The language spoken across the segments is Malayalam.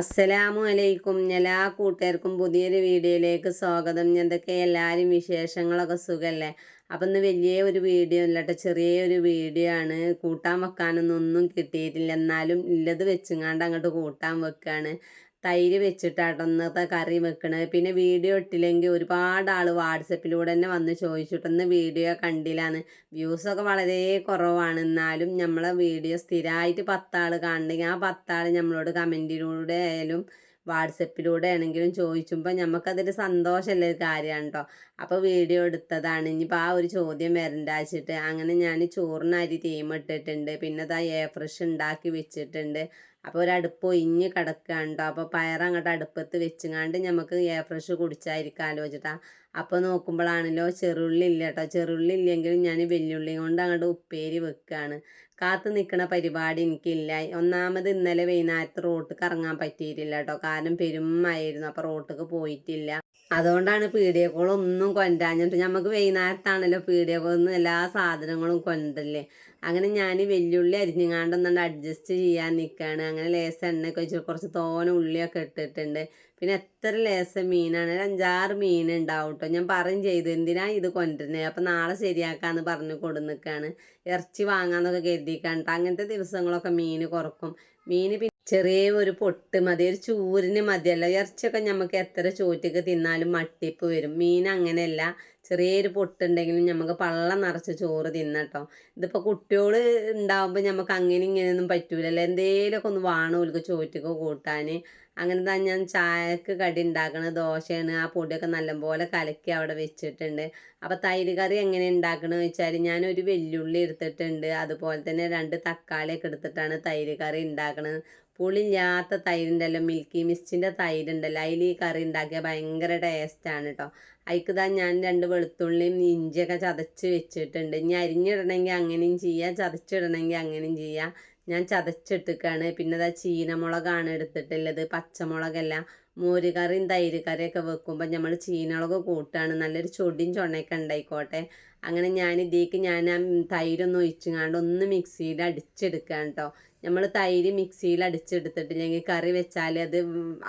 അസ്സലാമു അലൈക്കും എല്ലാ കൂട്ടുകാർക്കും പുതിയൊരു വീഡിയോയിലേക്ക് സ്വാഗതം. എന്തൊക്കെ എല്ലാവരും വിശേഷങ്ങളൊക്കെ സുഖമല്ലേ അപ്പം ഇന്ന് വലിയ ഒരു വീഡിയോ അല്ല കേട്ടോ ചെറിയൊരു വീഡിയോ ആണ്. കൂട്ടാൻ വെക്കാനൊന്നും ഒന്നും കിട്ടിയിട്ടില്ല. എന്നാലും ഇല്ലത് വെച്ചുങ്ങാണ്ട് അങ്ങോട്ട് കൂട്ടാൻ വെക്കാണ്. തൈര് വെച്ചിട്ടാട്ടോ ഇന്നത്തെ കറി വെക്കണത്. പിന്നെ വീഡിയോ ഇട്ടില്ലെങ്കിൽ ഒരുപാട് ആൾ വാട്സപ്പിലൂടെ തന്നെ വന്ന് ചോദിച്ചിട്ടൊന്ന് വീഡിയോ കണ്ടില്ലാന്ന്. വ്യൂസൊക്കെ വളരെ കുറവാണ്. എന്നാലും നമ്മളെ വീഡിയോ സ്ഥിരമായിട്ട് പത്താൾ കാണണമെങ്കിൽ ആ പത്താൾ നമ്മളോട് കമന്റിലൂടെ ആയാലും വാട്സപ്പിലൂടെ ആണെങ്കിലും ചോദിച്ചുമ്പോൾ നമുക്കതൊരു സന്തോഷമുള്ള ഒരു കാര്യമാണ് കേട്ടോ അപ്പോൾ വീഡിയോ എടുത്തതാണ്. ഇനിയിപ്പോൾ ആ ഒരു ചോദ്യം വരണ്ടാച്ചിട്ട് അങ്ങനെ ഞാൻ ചോറിന് അരി തീമിട്ടിട്ടുണ്ട് പിന്നെ ദാ എ ഫ്രഷ് ഉണ്ടാക്കി വെച്ചിട്ടുണ്ട്. അപ്പോൾ ഒരു അടുപ്പ് ഒഴിഞ്ഞ് കിടക്കുകയാണ് കേട്ടോ അപ്പോൾ പയർ അങ്ങോട്ട് അടുപ്പത്ത് വെച്ചുങ്ങാണ്ട് നമുക്ക് എയർ ഫ്രഷ് കുടിച്ചായിരിക്കും വെച്ചിട്ടാ അപ്പോൾ നോക്കുമ്പോഴാണല്ലോ ചെറുള്ളി ഇല്ല കേട്ടോ ചെറുള്ളി ഇല്ലെങ്കിലും ഞാൻ വെല്ലുള്ളി കൊണ്ട് അങ്ങോട്ട് ഉപ്പേരി വെക്കുകയാണ് കാത്തു നിൽക്കുന്ന പരിപാടി എനിക്കില്ല. ഒന്നാമത് ഇന്നലെ വൈകുന്നേരത്ത് റോട്ടിക്ക് ഇറങ്ങാൻ പറ്റിയിട്ടില്ല കേട്ടോ കാരണം പെരുമായിരുന്നു അപ്പോൾ റോട്ടിക്ക് പോയിട്ടില്ല. അതുകൊണ്ടാണ് പീഡിയ കോളൊന്നും കൊണ്ടാഞ്ഞിട്ട് നമുക്ക് വൈകുന്നേരത്താണല്ലോ പീഡിയ നിന്ന് എല്ലാ സാധനങ്ങളും കൊണ്ടല്ലേ അങ്ങനെ ഞാൻ വെല്ലുള്ളി അരിഞ്ഞുങ്ങാണ്ടൊന്നുകൊണ്ട് അഡ്ജസ്റ്റ് ചെയ്യാൻ നിൽക്കുകയാണ് അങ്ങനെ ലേസ് എണ്ണയൊക്കെ വെച്ച് കുറച്ച് തോന ഉള്ളിയൊക്കെ ഇട്ടിട്ടുണ്ട്. പിന്നെ എത്ര ലേസം മീനാണ്? ഒരു അഞ്ചാറ് മീൻ ഉണ്ടാവും കേട്ടോ ഞാൻ പറയും ചെയ്തു എന്തിനാ ഇത് കൊണ്ടുവരുന്നത് അപ്പം നാളെ ശരിയാക്കാമെന്ന് പറഞ്ഞ് കൊടുന്നിക്കാണ് ഇറച്ചി വാങ്ങാമെന്നൊക്കെ കരുതിക്കാണ്ട്. അങ്ങനത്തെ ദിവസങ്ങളൊക്കെ മീൻ കുറക്കും. മീൻ ചെറിയ ഒരു പൊട്ട് മതി ഒരു ചൂരിന് മതിയല്ല ഇറച്ചിയൊക്കെ നമുക്ക് എത്ര ചോറ്റക്ക് തിന്നാലും മട്ടിപ്പ് വരും. മീൻ അങ്ങനെയല്ല ചെറിയൊരു പൊട്ടുണ്ടെങ്കിലും നമുക്ക് പള്ളം നിറച്ച് ചോറ് തിന്നട്ടോ ഇതിപ്പോൾ കുട്ടികൾ ഉണ്ടാവുമ്പോൾ നമുക്ക് അങ്ങനെ ഇങ്ങനെയൊന്നും പറ്റൂലല്ലോ? എന്തേലൊക്കെ ഒന്ന് വേണം ഓൽക്ക് ചോറ്റക്ക് കൂട്ടാൻ അങ്ങനെ തന്നെ ഞാൻ ചായക്ക് കടി ഉണ്ടാക്കണ ദോശയാണ് ആ പൊടിയൊക്കെ നല്ലപോലെ കലക്കി അവിടെ വെച്ചിട്ടുണ്ട്. അപ്പോൾ തൈര് കറി എങ്ങനെ ഉണ്ടാക്കണമെന്ന് വെച്ചാൽ ഒരു വെല്ലുള്ളി എടുത്തിട്ടുണ്ട്. അതുപോലെ തന്നെ രണ്ട് തക്കാളിയൊക്കെ എടുത്തിട്ടാണ് തൈര് കറി ഉണ്ടാക്കണത്. പുളിയില്ലാത്ത തൈരുണ്ടല്ലോ മിൽക്കി മിസ്റ്റിന്റെ തൈരുണ്ടല്ലോ അതിൽ ഈ കറി ഉണ്ടാക്കിയാൽ ഭയങ്കര ടേസ്റ്റാണ് കേട്ടോ അതിക്ക് താ ഞാൻ രണ്ട് വെളുത്തുള്ളിയും ഇഞ്ചിയൊക്കെ ചതച്ച് വെച്ചിട്ടുണ്ട്. ഇനി അരിഞ്ഞിടണമെങ്കിൽ അങ്ങനെയും ചെയ്യാം ചതച്ചിടണമെങ്കിൽ അങ്ങനെയും ചെയ്യാം. ഞാൻ ചതച്ചിട്ടിക്കാണ് പിന്നെ ഇതാ ചീനമുളകാണ് എടുത്തിട്ടുള്ളത് പച്ചമുളകല്ല. മോര് കറിയും തൈര് കറിയൊക്കെ വെക്കുമ്പോൾ നമ്മൾ ചീനമുളക് കൂട്ടാണ്. നല്ലൊരു ചൊടിയും ചൊണ്ണയൊക്കെ ഉണ്ടായിക്കോട്ടെ. അങ്ങനെ ഞാൻ ഇതിലേക്ക് ഞാൻ ആ തൈരൊന്നും ഒഴിച്ചുങ്ങാണ്ട് ഒന്ന് മിക്സിയിൽ അടിച്ചെടുക്കുകയാണ് കേട്ടോ നമ്മൾ തൈര് മിക്സിയിൽ അടിച്ചെടുത്തിട്ടില്ലെങ്കിൽ കറി വെച്ചാൽ അത്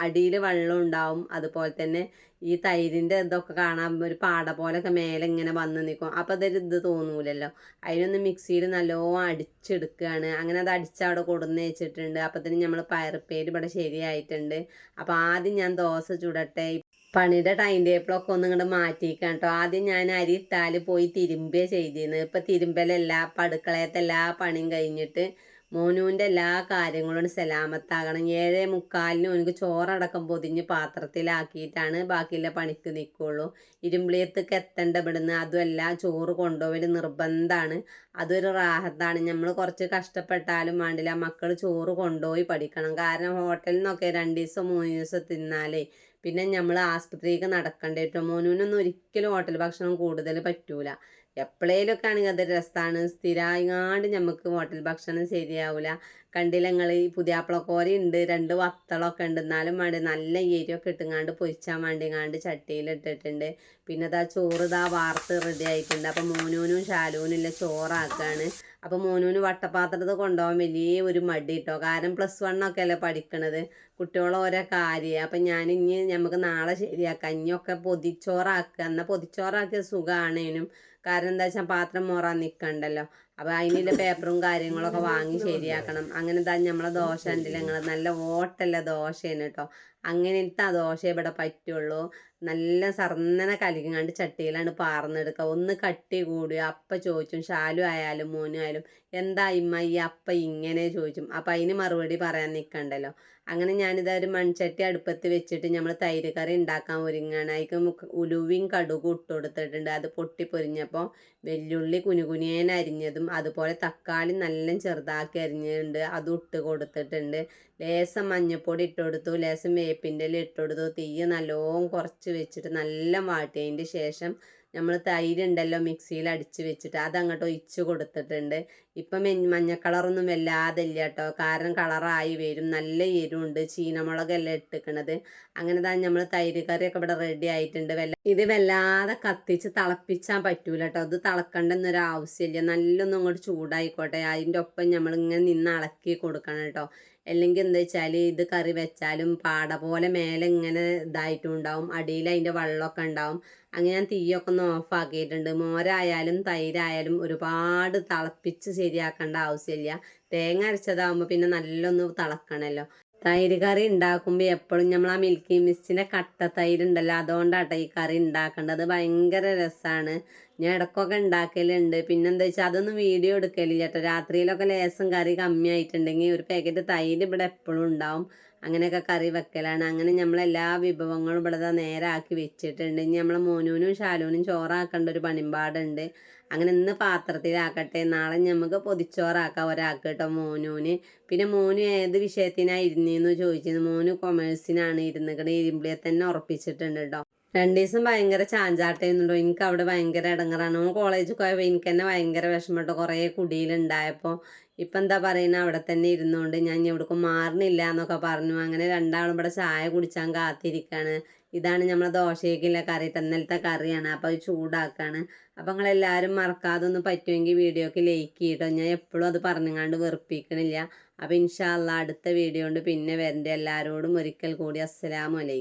അടിയിൽ വെള്ളം ഉണ്ടാവും. അതുപോലെ തന്നെ ഈ തൈരിന്റെ ഇതൊക്കെ കാണാൻ ഒരു പാട പോലൊക്കെ മേലെ ഇങ്ങനെ വന്ന് നിൽക്കും അപ്പോൾ അതൊരു ഇത് തോന്നൂലല്ലോ. അതിനൊന്ന് മിക്സിയിൽ നല്ലോണം അടിച്ചെടുക്കുകയാണ് അങ്ങനെ അത് അടിച്ച് അവിടെ കൊടുന്ന് വെച്ചിട്ടുണ്ട്. അപ്പത്തിന് നമ്മൾ പയറുപ്പേര് ഇവിടെ ശരിയായിട്ടുണ്ട്. അപ്പോൾ ആദ്യം ഞാൻ ദോശ ചുടട്ടെ. പണിയുടെ ടൈം ടേബിളൊക്കെ ഒന്ന് ഇങ്ങോട്ട് മാറ്റിയിരിക്കാം കേട്ടോ ആദ്യം ഞാൻ അരി ഇട്ടാൽ പോയി തിരുമ്പേ ചെയ്തിരുന്നത് ഇപ്പം തിരുമ്പലല്ല അപ്പം അടുക്കളയത്തെ എല്ലാ പണിയും കഴിഞ്ഞിട്ട് മോനുവിന്റെ എല്ലാ കാര്യങ്ങളും സലാമത്താകണം. ഏഴേ മുക്കാലിന് ഓനക്ക് ചോറടക്കം പൊതിഞ്ഞ് പാത്രത്തിലാക്കിയിട്ടാണ് ബാക്കിയുള്ള പണിക്ക് നിൽക്കുള്ളൂ ഇരുമ്പിളിയത്തേക്ക് എത്തേണ്ട ഇവിടുന്ന്. അതുമല്ല ചോറ് കൊണ്ടുപോകൽ നിർബന്ധമാണ് അതൊരു റാഹത്താണ്. നമ്മൾ കുറച്ച് കഷ്ടപ്പെട്ടാലും വേണ്ടില്ല. മക്കൾ ചോറ് കൊണ്ടുപോയി പഠിക്കണം. കാരണം ഹോട്ടലിൽ നിന്നൊക്കെ രണ്ട് ദിവസം മൂന്ന് ദിവസം തിന്നാലേ പിന്നെ നമ്മൾ ആസ്പത്രിക്ക് നടക്കണ്ടേട്ടോ മോനുവിനൊന്നും ഒരിക്കലും ഹോട്ടൽ ഭക്ഷണം കൂടുതൽ പറ്റൂല. എപ്പോഴേലൊക്കെ ആണെങ്കിൽ അത് രസമാണ് സ്ഥിരമായിങ്ങാണ്ട് നമുക്ക് ഹോട്ടൽ ഭക്ഷണം ശരിയാവില്ല കണ്ടില്ല ഈ പുതിയാപ്പിളക്കോരി ഉണ്ട് രണ്ട് വത്തളൊക്കെ ഉണ്ട് എന്നാലും വേണ്ടി നല്ല എരിയൊക്കെ ഇട്ടുങ്ങാണ്ട് പൊരിച്ചാൽ വേണ്ടിങ്ങാണ്ട് ചട്ടിയിലിട്ടിട്ടുണ്ട് പിന്നെ ഇതാ ചോറ് ഇതാ വാർത്ത് റെഡി ആയിട്ടുണ്ട്. അപ്പം മോനൂനും ഷാലൂനും ഇല്ല ചോറാക്കുകയാണ് അപ്പോൾ മോനൂന് വട്ടപാത്രത്തിൽ കൊണ്ടുപോകാൻ വലിയ ഒരു മടി കാരണം പ്ലസ് വണ്ണൊക്കെ അല്ലേ പഠിക്കണത്. കുട്ടികളെ ഓരോ കാര്യം. അപ്പം ഞാൻ ഇനി നമുക്ക് നാളെ ശരിയാക്കാം. ഇനിയൊക്കെ പൊതിച്ചോറാക്കുക എന്നാൽ പൊതിച്ചോറാക്കിയ സുഖമാണേനും കാരണം എന്താ വെച്ചാൽ പാത്രം മോറാൻ നിൽക്കണ്ടല്ലോ അപ്പോൾ അതിനുള്ള പേപ്പറും കാര്യങ്ങളൊക്കെ വാങ്ങി ശരിയാക്കണം. അങ്ങനെ എന്താ നമ്മളെ ദോശ ഉണ്ടല്ലോ ഞങ്ങൾ നല്ല ഓട്ടല്ല ദോശയാണ് കേട്ടോ അങ്ങനത്തെ ആ ദോശ ഇവിടെ പറ്റുള്ളൂ. നല്ല സർന്നനെ കലിങ്ങാണ്ട് ചട്ടിയിലാണ് പാർന്നെടുക്കുക ഒന്ന് കട്ടി കൂടി അപ്പ ചോദിച്ചും ഷാലു ആയാലും മോനും ആയാലും എന്താ ഇമ്മ ഈ അപ്പ ഇങ്ങനെ ചോദിച്ചും. അപ്പം അതിന് മറുപടി പറയാൻ നിൽക്കണ്ടല്ലോ അങ്ങനെ ഞാനിത് ഒരു മൺചട്ടി അടുപ്പത്ത് വെച്ചിട്ട് നമ്മൾ തൈര് കറി ഉണ്ടാക്കാൻ ഒരുങ്ങാണ്. അതിക്ക് ഉലുവയും കടുകും ഇട്ട് കൊടുത്തിട്ടുണ്ട്. അത് പൊട്ടി പൊരിഞ്ഞപ്പോൾ വെല്ലുള്ളി കുനുകുനിയേൻ അരിഞ്ഞതും അതുപോലെ തക്കാളി നല്ല ചെറുതാക്കി അരിഞ്ഞിട്ടുണ്ട്. അതും ഇട്ട് കൊടുത്തിട്ടുണ്ട്. ലേശം മഞ്ഞൾപ്പൊടി ഇട്ട് കൊടുത്തു. ലേശം വേപ്പിന്റെ ഇല ഇട്ട് കൊടുത്തു. തീ നല്ലോണം കുറച്ച് വെച്ചിട്ട് നല്ല വാട്ടിയതിന്റെ ശേഷം നമ്മൾ തൈര് ഉണ്ടല്ലോ മിക്സിയിൽ അടിച്ച് വെച്ചിട്ട് അതങ്ങോട്ട് ഒഴിച്ച് കൊടുത്തിട്ടുണ്ട്. ഇപ്പം മഞ്ഞ കളറൊന്നും വല്ലാതെ ഇല്ല കേട്ടോ കാരണം കളറായി വരും. നല്ല എരിവുണ്ട്. ചീനമുളകെല്ലാം ഇട്ടിക്കണത്. അങ്ങനെ തന്നെ നമ്മൾ തൈര് കറിയൊക്കെ ഇവിടെ റെഡി ആയിട്ടുണ്ട്. വല്ല ഇത് വല്ലാതെ കത്തിച്ച് തിളപ്പിച്ചാൽ പറ്റൂല കേട്ടോ അത് തിളക്കണ്ടെന്നൊരു ആവശ്യമില്ല നല്ലൊന്നും അങ്ങോട്ട് ചൂടായിക്കോട്ടെ. അതിന്റെ ഒപ്പം നമ്മളിങ്ങനെ നിന്ന് ഇളക്കി കൊടുക്കണം കേട്ടോ അല്ലെങ്കിൽ എന്താ വെച്ചാൽ ഇത് കറി വെച്ചാലും പാട പോലെ മേലെ ഇങ്ങനെ ഇതായിട്ടും ഉണ്ടാവും അടിയിൽ അതിന്റെ വെള്ളമൊക്കെ ഉണ്ടാവും. അങ്ങനെ ഞാൻ തീയൊക്കെ ഒന്ന് ഓഫാക്കിയിട്ടുണ്ട്. മോരായാലും തൈരായാലും ഒരുപാട് തിളപ്പിച്ച് ശരിയാക്കേണ്ട ആവശ്യമില്ല. തേങ്ങ അരച്ചതാകുമ്പോൾ പിന്നെ നല്ലൊന്ന് തിളക്കണമല്ലോ തൈര് കറി ഉണ്ടാക്കുമ്പോൾ എപ്പോഴും നമ്മൾ ആ മിൽക്കി മിസ്റ്റിന്റെ കട്ട തൈര് ഉണ്ടല്ലോ അതുകൊണ്ടാട്ടോ ഈ കറി ഉണ്ടാക്കേണ്ടത്. ഭയങ്കര രസമാണ് ഞാൻ ഇടയ്ക്കൊക്കെ ഉണ്ടാക്കലുണ്ട്. പിന്നെന്താ വെച്ചാൽ അതൊന്നും വീഡിയോ എടുക്കലില്ല കേട്ടോ. രാത്രിയിലൊക്കെ ലേസം കറി കമ്മിയായിട്ടുണ്ടെങ്കിൽ ഒരു പാക്കറ്റ് തൈര് ഇവിടെ എപ്പോഴും ഉണ്ടാവും. അങ്ങനെയൊക്കെ കറി വെക്കലാണ്. അങ്ങനെ നമ്മളെല്ലാ വിഭവങ്ങളും ഇവിടെ ദാ ആക്കി വെച്ചിട്ടുണ്ട്. ഇനി നമ്മളെ മോനൂനും ശാലൂനും ചോറാക്കേണ്ട ഒരു പണിമ്പാടുണ്ട് അങ്ങനെ ഇന്ന് പാത്രത്തിലാക്കട്ടെ. നാളെ നമുക്ക് പൊതിച്ചോറാക്കാം ഒരാൾക്ക് കേട്ടോ മോനൂന്. പിന്നെ മോന് ഏത് വിഷയത്തിനാണ് ഇരുന്നെന്ന് ചോദിച്ചിരുന്നു. മോന് കൊമേഴ്സിനാണ് ഇരുന്നിക്കണേ. ഇരുമ്പിളിയെ തന്നെ ഉറപ്പിച്ചിട്ടുണ്ട് കേട്ടോ രണ്ട് ദിവസം ഭയങ്കര ചാഞ്ചാട്ടയുന്നുണ്ടോ എനിക്ക് അവിടെ ഭയങ്കര ഇടങ്ങറാണ് ഓൻ കോളേജിൽ പോയപ്പോൾ എനിക്ക് തന്നെ ഭയങ്കര വിഷമട്ടോ. കുറേ കുടിയിലുണ്ടായപ്പോൾ ഇപ്പം എന്താ പറയുന്നത് അവിടെ തന്നെ ഇരുന്നുകൊണ്ട് ഞാൻ ഇനി എവിടേക്കും മാറണില്ല എന്നൊക്കെ പറഞ്ഞു. അങ്ങനെ രണ്ടാളും ഇവിടെ ചായ കുടിച്ചാൻ കാത്തിരിക്കുകയാണ് ഇതാണ് നമ്മളെ ദോശയ്ക്കുള്ള കറി തന്നലത്തെ കറിയാണ്. അപ്പോൾ അത് ചൂടാക്കുകയാണ് അപ്പോൾ നിങ്ങളെല്ലാവരും മറക്കാതെ ഒന്ന് പറ്റുമെങ്കിൽ വീഡിയോക്ക് ലൈക്ക് ചെയ്യട്ടോ. ഞാൻ എപ്പോഴും അത് പറഞ്ഞുങ്ങാണ്ട് വെറുപ്പിക്കണില്ല. അപ്പോൾ ഇൻഷാല്ല അടുത്ത വീഡിയോ കൊണ്ട് പിന്നെ വരണ്ട. എല്ലാവരോടും ഒരിക്കൽ കൂടി അസ്സലാമലൈക്കും